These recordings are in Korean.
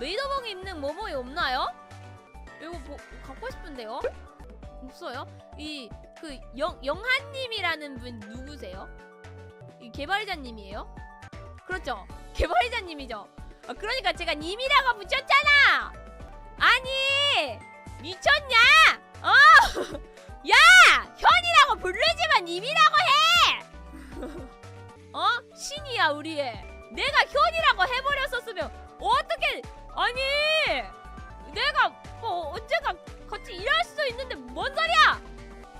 메이더봉이 입는 뭐뭐이 없나요? 이거 뭐, 갖고 싶은데요? 없어요? 이 그 영한님이라는 분 누구세요? 이 개발자님이에요? 그렇죠. 개발자님이죠. 아, 그러니까 제가 님이라고 붙였잖아. 아니 미쳤냐? 어? 야 현이라고 부르지만 님이라고 해. 어? 신이야 우리 애. 내가 현이라고 해 내가 뭐 언젠가 같이 일할 수도 있는데 뭔 소리야?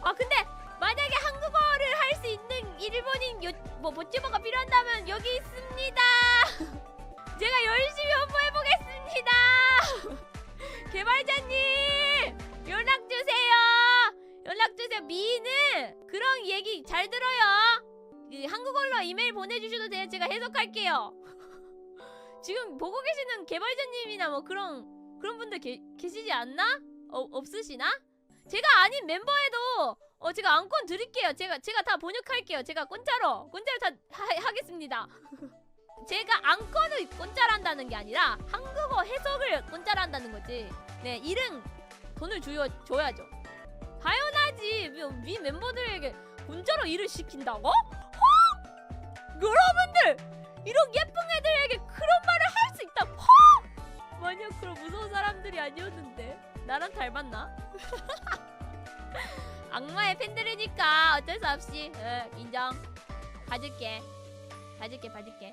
아 근데 만약에 한국어를 할 수 있는 일본인 요, 뭐 보치모가 필요한다면 여기 있습니다. 제가 열심히 홍보해 보겠습니다. 개발자님 연락 주세요. 연락 주세요. 미는 그런 얘기 잘 들어요. 그 한국어로 이메일 보내주셔도 돼요. 제가 해석할게요. 지금 보고 계시는 개발자님이나 뭐 그런 그런 분들 계, 계시지 않나? 어, 없으시나? 제가 아닌 멤버에도 어 제가 안건 드릴게요. 제가 제가 다 번역할게요. 제가 공짜로 공짜로 다 하, 겠습니다 제가 안건을 공짜로 한다는 게 아니라 한국어 해석을 공짜로 한다는 거지. 네, 일은 돈을 주여 줘야죠. 당연하지. 위, 위 멤버들에게 공짜로 일을 시킨다고? 허? 여러분들 그런 무서운 사람들이 아니었는데 나랑 닮았나? 악마의 팬들이니까 어쩔 수 없이 에, 인정. 봐줄게. 봐줄게, 봐줄게.